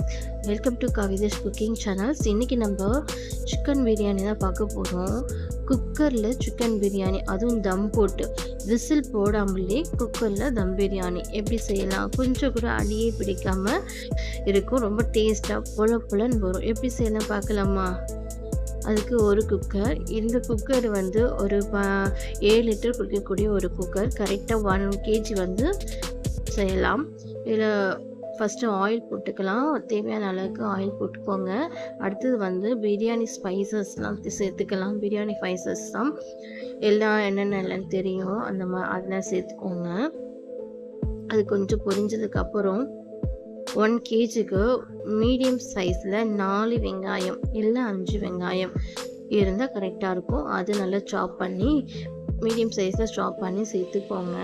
Welcome to Kavidesh cooking channels இன்றைக்கி நம்ம chicken biryani தான் பார்க்க போகிறோம் குக்கரில் சிக்கன் பிரியாணி அதுவும் தம் போட்டு விசில் போடாமலே குக்கரில் தம் பிரியாணி எப்படி செய்யலாம்? கொஞ்சம் கூட அடியே பிடிக்காமல் இருக்கும். ரொம்ப டேஸ்ட்டாக புல புலன்னு வரும். எப்படி செய்யலாம் பார்க்கலாமா? அதுக்கு ஒரு குக்கர் இந்த குக்கர் வந்து ஒரு ப ஏழு லிட்டர் குடிக்கக்கூடிய ஒரு குக்கர் கரெக்டாக ஒன் கேஜி வந்து செய்யலாம். இதில் ஃபஸ்ட்டு ஆயில் போட்டுக்கலாம். தேவையான அளவுக்கு ஆயில் போட்டுக்கோங்க. அடுத்தது வந்து பிரியாணி ஸ்பைசஸ்லாம் சேர்த்துக்கலாம். பிரியாணி ஸ்பைசஸ் தான் எல்லாம் என்னென்னலாம் தெரியும். அந்த மா அதெல்லாம் சேர்த்துக்கோங்க. அது கொஞ்சம் பொரிஞ்சதுக்கப்புறம் ஒன் கேஜிக்கு மீடியம் சைஸில் நாலு வெங்காயம் இல்லை அஞ்சு வெங்காயம் இருந்தால் கரெக்டாக இருக்கும். அது நல்லா சாப் பண்ணி மீடியம் சைஸில் சாப் பண்ணி சேர்த்துக்கோங்க.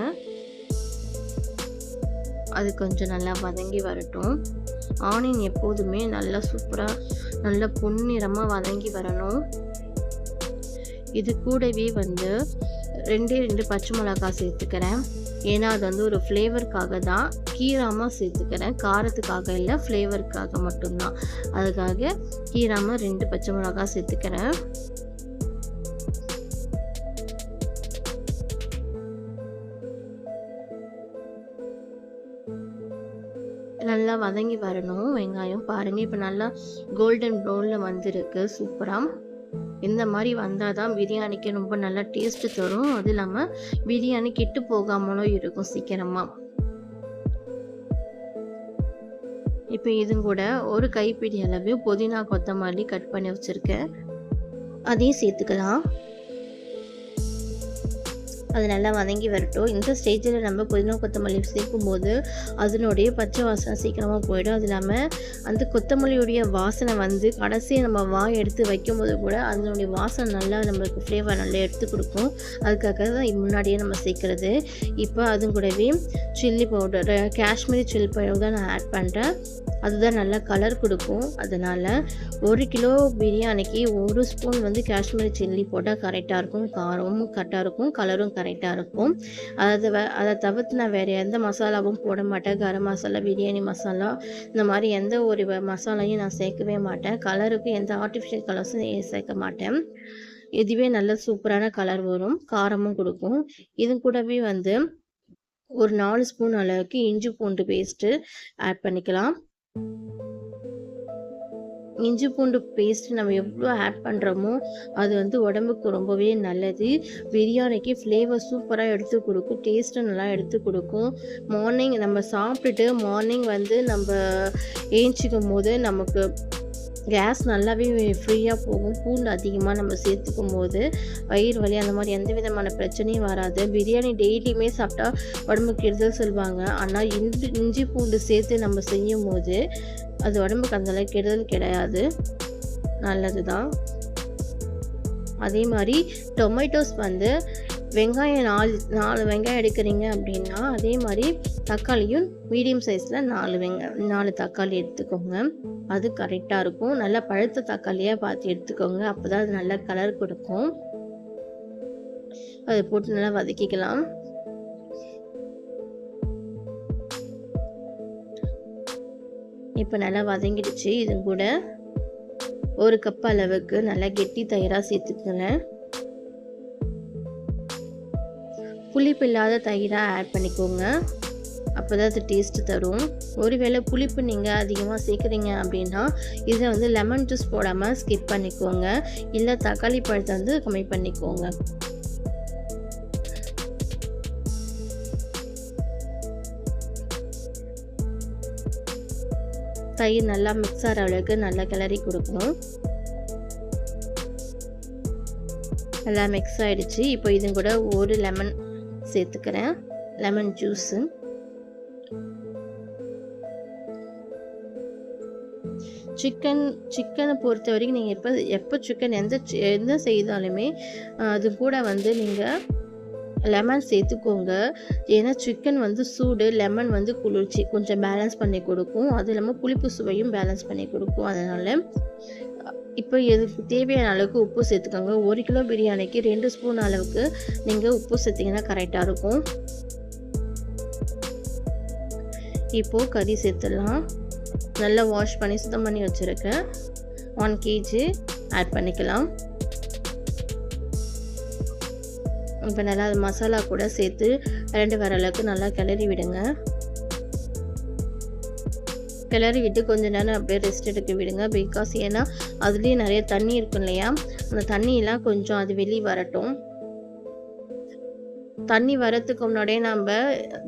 அது கொஞ்சம் நல்லா வதங்கி வரட்டும். ஆனியன் எப்போதுமே நல்லா சூப்பராக நல்லா பொன்னிறமாக வதங்கி வரணும். இது கூடவே வந்து ரெண்டே ரெண்டு பச்சை மிளகாய் சேர்த்துக்கிறேன். ஏன்னா அது வந்து ஒரு ஃப்ளேவருக்காக தான். கீராமல் சேர்த்துக்கிறேன். காரத்துக்காக இல்லை ஃப்ளேவருக்காக மட்டும்தான். அதுக்காக கீராமல் ரெண்டு பச்சை மிளகாய் சேர்த்துக்கிறேன். நல்லா வதங்கி வரணும். வெங்காயம் பாருங்கள் இப்போ நல்லா கோல்டன் ப்ரௌனில் வந்திருக்கு. சூப்பராக இந்த மாதிரி வந்தால் தான் பிரியாணிக்கு ரொம்ப நல்லா டேஸ்ட்டு தரும். அது இல்லாமல் பிரியாணி கெட்டு போகாமலும் இருக்கும் சீக்கிரமாக இப்போ இது கூட ஒரு கைப்பிடி அளவு புதினா கொத்தமல்லி கட் பண்ணி வச்சுருக்கேன். அதையும் சேர்த்துக்கலாம். அது நல்லா வதங்கி வரட்டும். இந்த ஸ்டேஜில் நம்ம புதினா கொத்தமல்லி சேர்க்கும்போது அதனுடைய பச்சை வாசனை சீக்கிரமாக போயிடும். அது இல்லாமல் அந்த கொத்தமல்லியுடைய வாசனை வந்து கடைசியை நம்ம வாய் எடுத்து வைக்கும்போது கூட அதனுடைய வாசனை நல்லா நம்மளுக்கு ஃப்ளேவர் நல்லா எடுத்து கொடுக்கும். அதுக்காக தான் முன்னாடியே நம்ம சேர்க்குறது. இப்போ அது கூடவே chilli powder Kashmiri chilli powder தான் நான் ஆட் பண்ணுறேன் அதுதான் நல்லா கலர் கொடுக்கும். அதனால் ஒரு கிலோ பிரியாணிக்கு ஒரு ஸ்பூன் வந்து காஷ்மீரி சில்லி போட்டால் கரெக்டாக இருக்கும். காரமும் கரெக்டாக இருக்கும். கலரும் கரெக்டாக கரெக்டாக இருக்கும். அதை அதை தவிர்த்து நான் வேறு எந்த மசாலாவும் போட மாட்டேன். கரம் மசாலா பிரியாணி மசாலா இந்த மாதிரி எந்த ஒரு மசாலையும் நான் சேர்க்கவே மாட்டேன். கலருக்கு எந்த ஆர்டிஃபிஷியல் கலர்ஸும் சேர்க்க மாட்டேன். இதுவே நல்ல சூப்பரான கலர் வரும். காரமும் கொடுக்கும். இது கூடவே வந்து ஒரு நாலு ஸ்பூன் அளவுக்கு இஞ்சி பூண்டு பேஸ்ட்டு ஆட் பண்ணிக்கலாம். இஞ்சி பூண்டு பேஸ்ட் நம்ம எவ்வளோ ஆட் பண்ணுறோமோ அது வந்து உடம்புக்கு ரொம்பவே நல்லது. பிரியாணிக்கு ஃப்ளேவர் சூப்பராக எடுத்து கொடுக்கும். டேஸ்ட்டு நல்லா எடுத்து கொடுக்கும். மார்னிங் நம்ம சாப்பிட்டுட்டு மார்னிங் வந்து நம்ம ஏஞ்சிக்கும் போது நமக்கு கேஸ் நல்லாவே ஃப்ரீயாக போகும். பூண்டு அதிகமாக நம்ம சேர்த்துக்கும் போது வயிறு வலி அந்த மாதிரி எந்த விதமான பிரச்சனையும் வராது. பிரியாணி டெய்லியுமே சாப்பிட்டா உடம்புக்கு கெடுதல் சொல்லுவாங்க ஆனால் இஞ்சி இஞ்சி பூண்டு சேர்த்து நம்ம செய்யும் போது அது உடம்புக்கு அந்தளவுக்கு கெடுதல் கிடையாது. நல்லது தான் அதே மாதிரி டொமேட்டோஸ் வந்து வெங்காயம் நாலு நாலு வெங்காயம் எடுக்கிறீங்க அப்படின்னா அதே மாதிரி தக்காளியும் மீடியம் சைஸில் நாலு வெங்காயம் நாலு தக்காளி எடுத்துக்கோங்க. அது கரெக்டாக இருக்கும். நல்லா பழுத்த தக்காளியாக பார்த்து எடுத்துக்கோங்க. அப்போ தான் அது நல்லா கலர் கொடுக்கும். அதை போட்டு நல்லா வதக்கிக்கலாம். இப்போ நல்லா வதங்கிடுச்சு இது கூட. ஒரு கப் அளவுக்கு நல்லா கெட்டி தயிராக சேர்த்துக்கோங்க. புளிப்பு இல்லாத தயிராக ஆட் பண்ணிக்கோங்க. அப்போ தான் அது டேஸ்ட்டு தரும். ஒருவேளை புளிப்பு நீங்கள் அதிகமாக சேர்க்குறீங்க அப்படின்னா இதை வந்து லெமன் ஜூஸ் போடாமல் ஸ்கிப் பண்ணிக்கோங்க. இல்லை தக்காளி பழத்தை வந்து கம்மி பண்ணிக்கோங்க. தயிர் நல்லா மிக்ஸ் ஆகிற அளவுக்கு நல்லா கிளறி கொடுக்கணும். நல்லா மிக்ஸ் ஆகிடுச்சு இப்போ இது கூட ஒரு லெமன் சேர்த்துக்கிறேன். லெமன் ஜூஸு சிக்கன் சிக்கனை பொறுத்த வரைக்கும் நீங்கள் எப்போ எப்போ சிக்கன் எந்த எந்த செய்தாலுமே அது கூட வந்து நீங்கள் லெமன் சேர்த்துக்கோங்க. ஏன்னா சிக்கன் வந்து சூடு லெமன் வந்து குளிர்ச்சி. கொஞ்சம் பேலன்ஸ் பண்ணி கொடுக்கும். அது இல்லாமல் புளிப்பு சுவையும் பேலன்ஸ் பண்ணி கொடுக்கும். அதனால் இப்போ எதுக்கு தேவையான அளவுக்கு உப்பு சேர்த்துக்கோங்க. ஒரு கிலோ பிரியாணிக்கு ரெண்டு ஸ்பூன் அளவுக்கு நீங்கள் உப்பு சேர்த்திங்கன்னா கரெக்டாக இருக்கும். இப்போது கறி சேர்த்துடலாம். நல்லா வாஷ் பண்ணி சுத்தம் பண்ணி வச்சுருக்கேன் ஒன் கேஜி ஆட் பண்ணிக்கலாம். இப்போ நல்லா அது மசாலா கூட சேர்த்து ரெண்டு வர அளவுக்கு நல்லா கிளறி விடுங்க. கிளறி விட்டு கொஞ்ச நேரம் அப்படியே ரெஸ்ட் எடுக்க விடுங்க. பிகாஸ் ஏன்னா அதுலேயும் நிறைய தண்ணி இருக்கும் இல்லையா? அந்த தண்ணியெலாம் கொஞ்சம் அது வெளியே வரட்டும். தண்ணி வரத்துக்கு முன்னாடியே நம்ம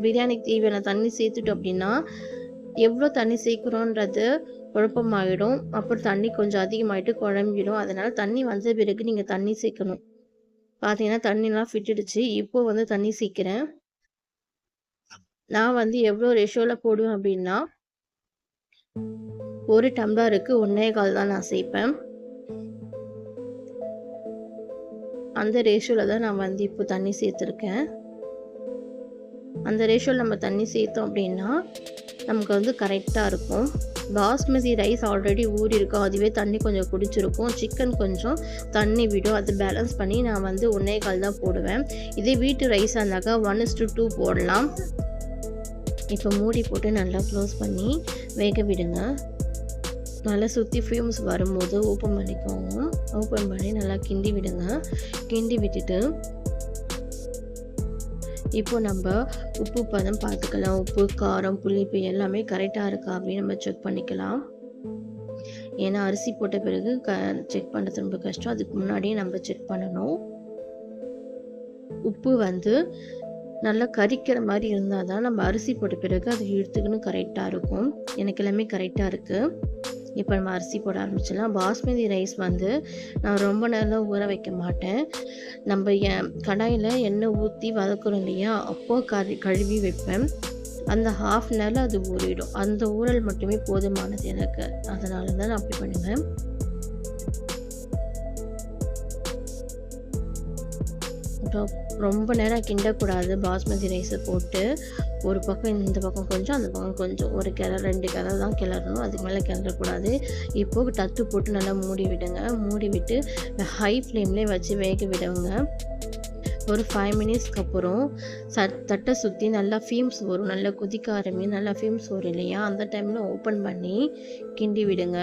பிரியாணிக்கு தேவையான தண்ணி சேர்த்துட்டோம் அப்படின்னா எவ்வளோ தண்ணி சேர்க்குறோன்றது குழப்பமாயிடும். அப்புறம் தண்ணி கொஞ்சம் அதிகமாகிட்டு குழம்பிடும். அதனால் தண்ணி வந்த பிறகு நீங்கள் தண்ணி சேர்க்கணும். பார்த்தீங்கன்னா தண்ணிலாம் ஃபிட்டுடுச்சு இப்போ வந்து தண்ணி சீக்கிறேன் நான் வந்து எவ்வளோ ரேஷோவில் போடுவேன் அப்படின்னா ஒரு டம்ளருக்கு ஒன்றே கால் தான் நான் சேர்ப்பேன் அந்த ரேஷோவில் தான் நான் வந்து இப்போ தண்ணி சேர்த்துருக்கேன். அந்த ரேஷோவில் நம்ம தண்ணி சேர்த்தோம் அப்படின்னா நமக்கு வந்து கரெக்டாக இருக்கும். பாஸ்மதி ரைஸ் ஆல்ரெடி ஊறி இருக்கும் அதுவே தண்ணி கொஞ்சம் குடிச்சிருக்கும். சிக்கன் கொஞ்சம் தண்ணி விடும். அது பேலன்ஸ் பண்ணி நான் வந்து ஒன்றே கால் தான் போடுவேன். இதே வீட்டு ரைஸாக இருந்தாக்கா ஒன் இஸ் டூ போடலாம். இப்போ மூடி போட்டு நல்லா க்ளோஸ் பண்ணி வேக விடுங்க. நல்லா சுற்றி ஃபியூம்ஸ் வரும்போது ஓப்பன் பண்ணிக்கோங்க. ஓப்பன் பண்ணி நல்லா கிண்டி விடுங்க. கிண்டி விட்டுட்டு இப்போ நம்ம உப்பு பதம் பார்த்துக்கலாம். உப்பு காரம் புளிப்பு எல்லாமே கரெக்டாக இருக்கா அப்படின்னு நம்ம செக் பண்ணிக்கலாம். ஏன்னா அரிசி போட்ட பிறகு க செக் பண்ணுறது ரொம்ப கஷ்டம். அதுக்கு முன்னாடியே நம்ம செக் பண்ணணும். உப்பு வந்து நல்லா கரிக்கிற மாதிரி இருந்தால் தான் நம்ம அரிசி போட்ட பிறகு அது எடுத்துக்கணும் கரெக்டாக இருக்கும். எனக்கு எல்லாமே கரெக்டாக இருக்குது இப்போ நம்ம அரிசி போட ஆரம்பிச்சிடலாம். பாஸ்மதி ரைஸ் வந்து நான் ரொம்ப நேரம் ஊற வைக்க மாட்டேன். நம்ம என் கடாயில் எண்ணெய் ஊற்றி வதக்குறோம் இல்லையா அப்போது கறி கழுவி வைப்பேன். அந்த ஹாஃப் அன் ஹவரில் அது ஊறிடும். அந்த ஊறல் மட்டுமே போதுமானது எனக்கு. அதனால தான் நான் அப்படி பண்ணுவேன். அப்புறம் ரொம்ப நேரம் கிண்டக்கூடாது. பாஸ்மதி ரைஸை போட்டு ஒரு பக்கம் இந்த பக்கம் கொஞ்சம் அந்த பக்கம் கொஞ்சம். ஒரு கிளறு ரெண்டு கிளறு தான் கிளறணும். அதுக்கு மேலே கிளறக்கூடாது. இப்போது டத்து போட்டு நல்லா மூடி விடுங்க. மூடி விட்டு ஹை ஃப்ளேம்லேயே வச்சு வேக விடுங்க. ஒரு ஃபைவ் மினிட்ஸ்க்கு அப்புறம் ச தட்டை சுற்றி நல்லா ஃபீம்ஸ் வரும். நல்லா கொதிக்க ஆரம்பி நல்லா ஃபீம்ஸ் வரும் இல்லையா? அந்த டைமில் ஓப்பன் பண்ணி கிண்டி விடுங்க.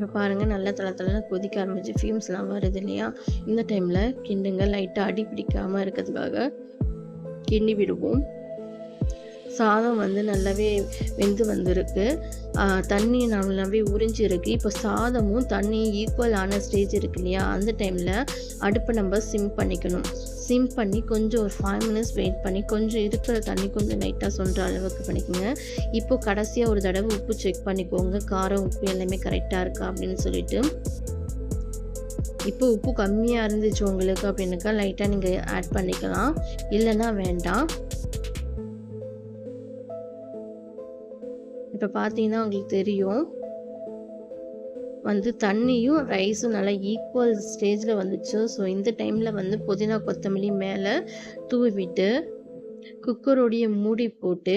இப்போ பாருங்கள் நல்லா தலை தலை கொதிக்க ஆரம்பிச்சு ஃபியூம்ஸ்லாம் வருது இல்லையா? இந்த டைமில் கிண்டுங்க லைட்டாக அடி பிடிக்காமல் இருக்கிறதுக்காக கிண்டி விடுவோம். சாதம் வந்து நல்லாவே வெந்து வந்திருக்கு. தண்ணி நல்லாவே உறிஞ்சிருக்கு இப்போ சாதமும் தண்ணி ஈக்குவலான ஸ்டேஜ் இருக்கு இல்லையா? அந்த டைமில் அடுப்பை நம்ம சிம் பண்ணிக்கணும். சிம் பண்ணி கொஞ்சம் ஒரு ஃபைவ் மினிட்ஸ் வெயிட் பண்ணி கொஞ்சம் இருக்கிற தண்ணி கொஞ்சம் லைட்டாக சொல்கிற அளவுக்கு பண்ணிக்கோங்க. இப்போது கடைசியாக ஒரு தடவை உப்பு செக் பண்ணிக்கோங்க. காரம் உப்பு எல்லாமே கரெக்டாக இருக்கா அப்படின்னு சொல்லிட்டு. இப்போ உப்பு கம்மியாக இருந்துச்சு உங்களுக்கு அப்படின்னாக்கா லைட்டாக நீங்கள் ஆட் பண்ணிக்கலாம். இல்லைன்னா வேண்டாம். இப்போ பார்த்தீங்கன்னா உங்களுக்கு தெரியும். வந்து தண்ணியும் ரைஸும் நல்லா ஈக்குவல் ஸ்டேஜில் வந்துச்சு. ஸோ இந்த டைமில் வந்து புதினா கொத்தமல்லி மேலே தூவி விட்டு குக்கருடைய மூடி போட்டு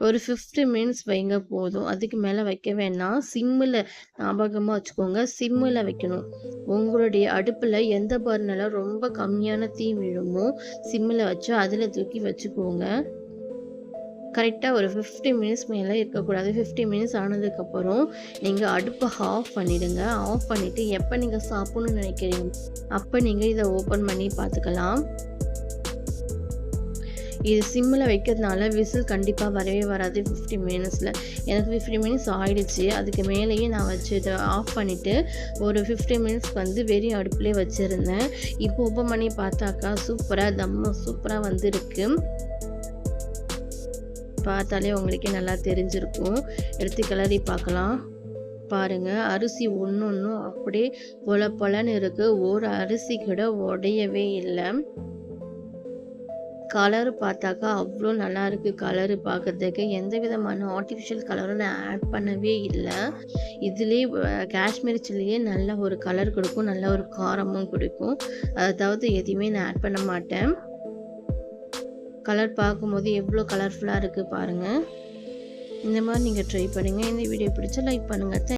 ஒரு ஃபிஃப்டி மினிட்ஸ் வைங்க போதும். அதுக்கு மேலே வைக்க வேணாம். சிம்மில் ஞாபகமாக வச்சுக்கோங்க. சிம்மில் வைக்கணும். உங்களுடைய அடுப்பில் எந்த பர்னெல்லாம் ரொம்ப கம்மியான தீ விழுமோ சிம்மில் வச்சு அதில் தூக்கி வச்சுக்கோங்க. கரெக்டாக ஒரு ஃபிஃப்டி மினிட்ஸ் மேலே இருக்கக்கூடாது. ஃபிஃப்டி மினிட்ஸ் ஆனதுக்கப்புறம் நீங்கள் அடுப்பை ஆஃப் பண்ணிவிடுங்க ஆஃப் பண்ணிவிட்டு எப்போ நீங்கள் சாப்பிட்ணுன்னு நினைக்கிறீங்க? அப்போ நீங்கள் இதை ஓப்பன் பண்ணி பார்த்துக்கலாம். இது சிம்மில் வைக்கிறதுனால விசில் கண்டிப்பாக வரவே வராது ஃபிஃப்டி மினிட்ஸில் எனக்கு ஃபிஃப்டி மினிட்ஸ் ஆகிடுச்சு அதுக்கு மேலேயே நான் வச்சு இதை ஆஃப் பண்ணிவிட்டு ஒரு ஃபிஃப்டி மினிட்ஸ்க்கு வந்து வெறும் அடுப்புலேயே வச்சுருந்தேன். இப்போ ஓப்பன் பண்ணி பார்த்தாக்கா சூப்பராக தம்ம சூப்பராக வந்துருக்கு. பார்த்தாலே உங்களுக்கே நல்லா தெரிஞ்சிருக்கும். எடுத்து கிளறி பார்க்கலாம். பாருங்கள் அரிசி ஒன்று ஒன்றும் அப்படியே பொல பொலன்னு இருக்குது ஒரு அரிசி கூட உடையவே இல்லை. கலர் பார்த்தாக்கா அவ்வளோ நல்லா இருக்குது கலரு பார்க்குறதுக்கு எந்த விதமான ஆர்டிஃபிஷியல் கலரும் நான் ஆட் பண்ணவே இல்லை. இதுலேயே காஷ்மீர் சில்லியே நல்ல ஒரு கலர் கொடுக்கும். நல்ல ஒரு காரமும் கொடுக்கும். அதாவது எதையுமே நான் ஆட் பண்ண மாட்டேன். கலர் பார்க்கும்போது எவ்வளோ கலர்ஃபுல்லாக இருக்குது பாருங்கள் இந்த மாதிரி நீங்கள் ட்ரை பண்ணுங்கள் இந்த வீடியோ பிடிச்சா லைக் பண்ணுங்கள்